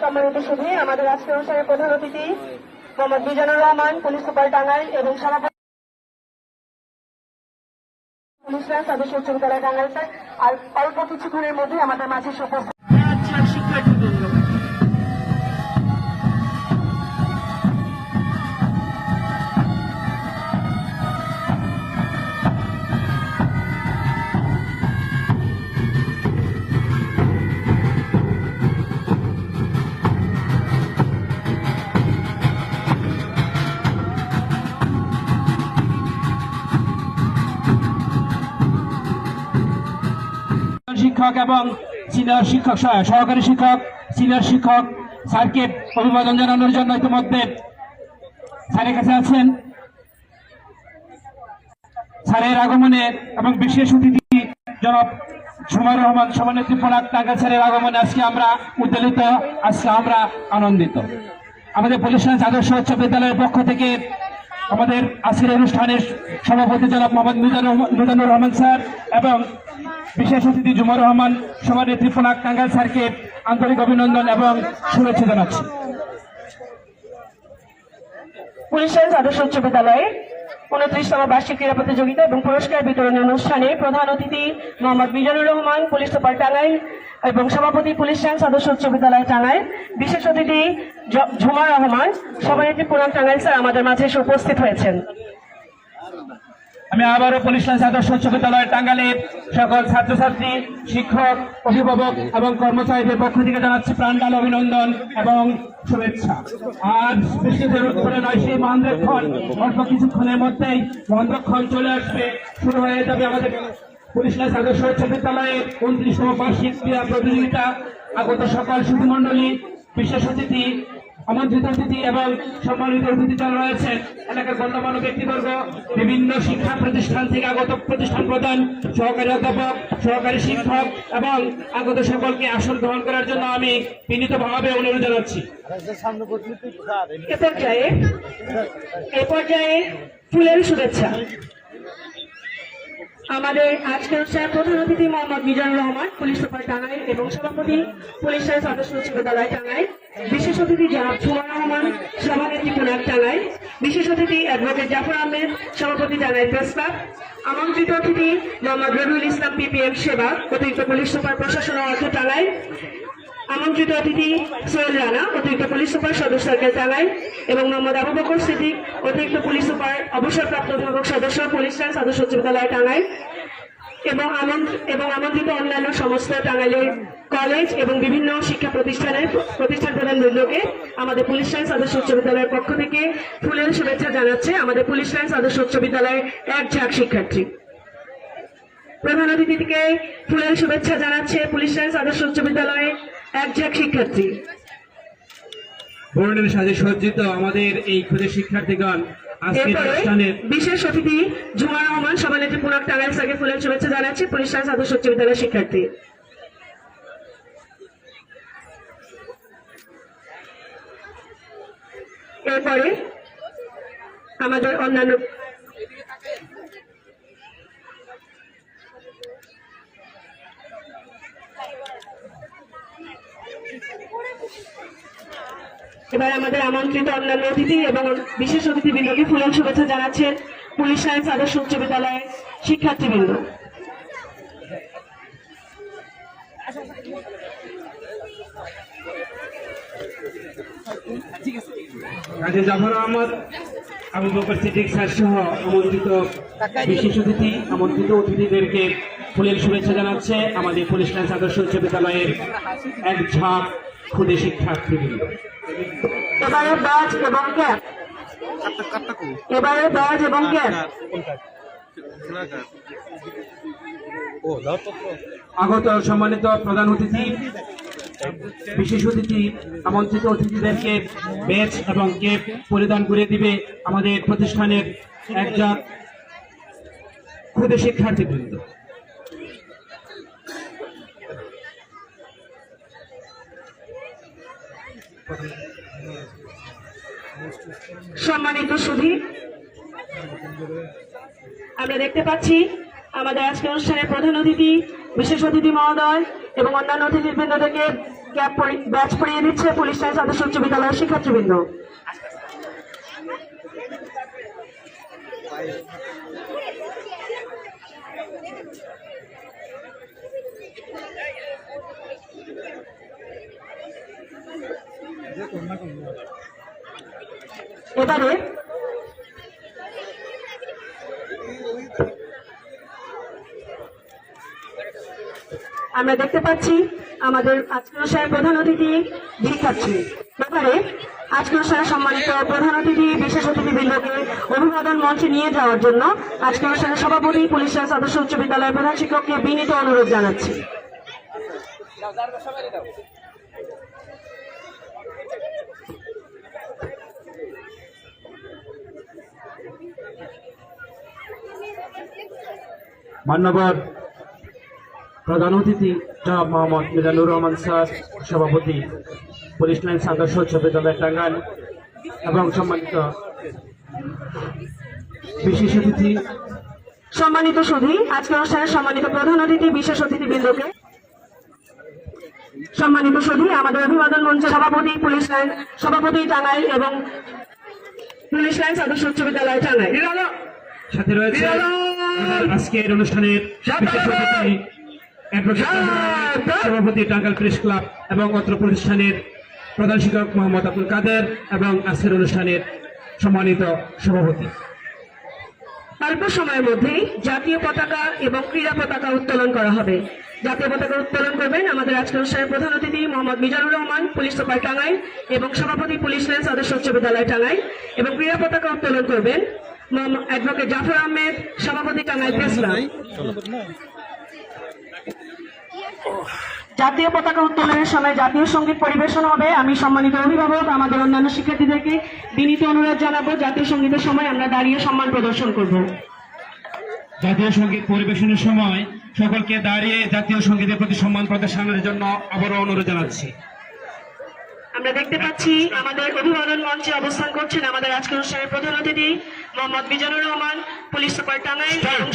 সম্মানিত সুধী, আমাদের আজকের অনুষ্ঠানের প্রধান অতিথি মোহাম্মদ মিজানুর রহমান, পুলিশ সুপার টাঙ্গাইল এবং সভাপতি তাদের সদস্য করা স্যার আর অল্প কিছুক্ষণের মধ্যে আমাদের মাঝে উপস্থিত শিক্ষক এবং সিনিয়র শিক্ষক সহকারী শিক্ষক, সিনিয়র শিক্ষক, স্যারকে অভিবাদন জানানোর জন্য ইতিমধ্যে স্যারের কাছে আছেন। স্যারের আগমনে এবং বিশেষ অতিথি জনাব সুমার রহমান সমানেত্রী ফোনাক টাঙ্গাল স্যারের আগমনে আজকে আমরা উদ্বেলিত আজকে আমরা আনন্দিত। আমাদের লাইন্স আদর্শ উচ্চ বিদ্যালয়ের পক্ষ থেকে আমাদের আজকের অনুষ্ঠানের সভাপতি জনাব মোহাম্মদ মিজানুর রহমান স্যার এবং বিশেষ অতিথি জুমর রহমান, সভানেত্রী ফোনাক টাঙ্গাল স্যারকে আন্তরিক অভিনন্দন এবং শুভেচ্ছা জানাচ্ছি। পুলিশ লাইন আদর্শ উচ্চ বিদ্যালয়ে উনত্রিশতম বার্ষিক ক্রীড়া প্রতিযোগিতা এবং পুরস্কার বিতরণী অনুষ্ঠানে প্রধান অতিথি মোহাম্মদ মিজানুর রহমান, পুলিশ সুপার টাঙ্গাইল এবং সভাপতি পুলিশ লাইন আদর্শ উচ্চ বিদ্যালয় টাঙ্গাইল। বিশেষ অতিথি ঝুমা রহমান, সভানেত্রী পুরান টাঙ্গাইল স্যার আমাদের মাঝে এসে উপস্থিত হয়েছেন। আমি আবারও পুলিশ লাইন্স আদর্শ উচ্চ বিদ্যালয়ের টাঙ্গালের সকল ছাত্রছাত্রী, শিক্ষক, অভিভাবক এবং কর্মচারীদের পক্ষ থেকে জানাচ্ছি প্রাণডাল অভিনন্দন এবং শুভেচ্ছা। আর বেশি দেরি নয় সেই মহেন্দ্রক্ষণ অল্প কিছুক্ষণের মধ্যেই মহেন্দ্রক্ষণ চলে আসবে, শুরু হয়ে যাবে আমাদের পুলিশ লাইন্স আদর্শ উচ্চ বিদ্যালয়ের উনত্রিশতম বার্ষিক ক্রীড়া প্রতিযোগিতা। আগত সকল সুধীমণ্ডলী বিশেষ অতিথি আমন্ত্রিত অতিথি এবং সম্মানিত অতিথি যারা রয়েছেন এলাকার গণ্যমান্য ব্যক্তিবর্গ, বিভিন্ন শিক্ষা প্রতিষ্ঠান থেকে আগত প্রতিষ্ঠান প্রধান, সহকারী অধ্যাপক, সহকারী শিক্ষক এবং আগত সকলকে আসন গ্রহণ করার জন্য আমি বিনীতভাবে অনুরোধ জানাচ্ছি। এ পর্যায়ে এ পর্যায়ে ফুলের শুভেচ্ছা। আমাদের আজকের অনুষ্ঠানের প্রধান অতিথি মোহাম্মদ মিজানুর রহমান, পুলিশ সুপার টাঙ্গাইল এবং সভাপতি, পুলিশ লাইন সদস্য উচ্চ বিদ্যালয় টাঙ্গাইল। অতিথি জনাব রহমান সভানেত্রী পুনার টাঙ্গাইল বিশেষ অতিথি অ্যাডভোকেট জাফর আহমেদ, সভাপতি টাঙ্গাইল প্রেস আমন্ত্রিত অতিথি মোহাম্মদ রবিউল ইসলাম পিপিএম সেবা, অতিরিক্ত পুলিশ সুপার প্রশাসন অর্থ টাঙ্গাইল আমন্ত্রিত অতিথি সোহেল রানা, অতিরিক্ত পুলিশ সুপার সদস্য সার্কেল এবং মোহাম্মদ আবু বকর সিদ্দিক, অতিরিক্ত পুলিশ সুপার অবসরপ্রাপ্ত অভিভাবক সদস্য, পুলিশ সদস্য বিদ্যালয় টাঙ্গাইল। এবং এবং আমন্ত্রিত অন্যান্য সমস্ত টাঙ্গাইলের কলেজ এবং বিভিন্ন শিক্ষা প্রতিষ্ঠানের প্রতিষ্ঠান প্রধান বৃন্দকে আমাদের পুলিশ লাইন সদস্য উচ্চ বিদ্যালয়ের পক্ষ থেকে ফুলের শুভেচ্ছা জানাচ্ছে আমাদের পুলিশ লাইন সদস্য উচ্চ বিদ্যালয়ের এক ঝাঁক শিক্ষার্থী। প্রধান অতিথিকে ফুলের শুভেচ্ছা জানাচ্ছে পুলিশ লাইন আদর্শ উচ্চ বিদ্যালয়ের এক ঝাঁক শিক্ষার্থী। বর্ণের সাথে সজ্জিত আমাদের এই ক্ষুদে শিক্ষার্থীগণ বিশেষ অতিথি জুমা রহমান সভানেত্রী পুনক টাঙ্গাইল সাকে ফুলের শুভেচ্ছা জানাচ্ছি পুলিশ আদর্শ উচ্চ বিদ্যালয়ের শিক্ষার্থী। এরপরে আমাদের অন্যান্য এবার আমাদের আমন্ত্রিত অন্যান্য অতিথি এবং বিশেষ অতিথিবৃন্দকে ফুলের শুভেচ্ছা জানাচ্ছেন পুলিশ সায়েন্স আদর্শ উচ্চ বিদ্যালয়ের শিক্ষার্থীবৃন্দ। কাজী জাফর আহমদ, আবু বকর সিদ্দিক স্যার সহ আমন্ত্রিত বিশেষ অতিথি, আমন্ত্রিত অতিথিদেরকে ফুলের শুভেচ্ছা জানাচ্ছে আমাদের পুলিশ লাইন্স আদর্শ উচ্চ বিদ্যালয়ের এক ঝাঁক খুদে শিক্ষার্থীবৃন্দ এবারে ব্যাজ এবং ক্যাপ। এবারে ব্যাজ এবং ক্যাপ। আগত সম্মানিত প্রধান অতিথি বিশেষ অতিথি আমন্ত্রিত অতিথিদেরকে বেচ এবং কেপ পরিধান করে দিবে আমাদের প্রতিষ্ঠানের একজন ক্ষুদে শিক্ষার্থীবৃন্দ। সম্মানিত সুধী আমরা দেখতে পাচ্ছি আমাদের আজকে অনুষ্ঠানের প্রধান অতিথি, বিশেষ অতিথি মহোদয় এবং অন্যান্য অতিথিবৃন্দ থেকে ক্যাপ ব্যাচ পরিয়ে দিচ্ছে পুলিশ লাইন আদর্শ উচ্চ বিদ্যালয়ের শিক্ষার্থীবৃন্দ। এবারে আমরা দেখতে পাচ্ছি আমাদের আজকের অনুষ্ঠানের প্রধান অতিথি শিক্ষার্থী ব্যাপারে আজকের অনুষ্ঠানের সম্মানিত প্রধান অতিথি, বিশেষ অতিথিবৃন্দকে অভিবাদন মঞ্চে নিয়ে যাওয়ার জন্য আজকের অনুষ্ঠানের সভাপতি, পুলিশ আদর্শ উচ্চ বিদ্যালয়ের প্রধান শিক্ষককে বিনীত অনুরোধ জানাচ্ছি। মান্যবর প্রধান অতিথি জনাব মোহাম্মদ মিজানুর রহমান স্যার, সভাপতি, পুলিশ লাইন আদর্শ উচ্চ বিদ্যালয় টাঙ্গাইল এবং সম্মানিত বিশেষ অতিথি। সম্মানিত সুধী আজকের অনুষ্ঠানের সম্মানিত প্রধান অতিথি, বিশেষ অতিথিবৃন্দকে। সম্মানিত সুধী, আমাদের অভিবাদন মঞ্চে সভাপতি, পুলিশ লাইন সভাপতি টাঙ্গাইল এবং পুলিশ লাইন সদস্য উচ্চ বিদ্যালয় টাঙ্গাইল। সাথে রয়েছে আজকের অনুষ্ঠানের সভাপতি টাঙ্গাইল প্রেস ক্লাব এবং অত্র প্রতিষ্ঠানের প্রধান শিক্ষক মোহাম্মদ আব্দুল কাদের এবং আজকের অনুষ্ঠানের সম্মানিত সভাপতি। অল্প সময়ের মধ্যেই জাতীয় পতাকা এবং ক্রীড়া পতাকা উত্তোলন করা হবে। জাতীয় পতাকা উত্তোলন করবেন আমাদের আজকের অনুষ্ঠানের প্রধান অতিথি মোহাম্মদ মিজানুর রহমান পুলিশ সুপার টাঙ্গাইল এবং সভাপতি পুলিশ লাইন সদস্য উচ্চ বিদ্যালয় টাঙ্গাইল। এবং ক্রীড়া পতাকা উত্তোলন করবেন অ্যাডভোকেট জাফর আহমেদ সভাপতি জাতীয় পতাকা উত্তোলনের সময় জাতীয় সংগীত পরিবেশন হবে। আমি সম্মানিত অভিভাবক আমাদের অন্যান্য শিক্ষার্থীদেরকে বিনীত অনুরোধ জানাব জাতীয় সঙ্গীতের সময় আমরা দাঁড়িয়ে সম্মান প্রদর্শন করব। জাতীয় সংগীত পরিবেশনের সময় সকলকে দাঁড়িয়ে জাতীয় সঙ্গীতের প্রতি সম্মান প্রদর্শনের জন্য আবারও অনুরোধ জানাচ্ছি। আমরা দেখতে পাচ্ছি আমাদের অভিবাদন মঞ্চে অবস্থান করছেন আমাদের আজকের অনুষ্ঠানের প্রধান অতিথি মোহাম্মদ মিজানুর রহমান পুলিশ সুপার টাঙ্গাইল এবং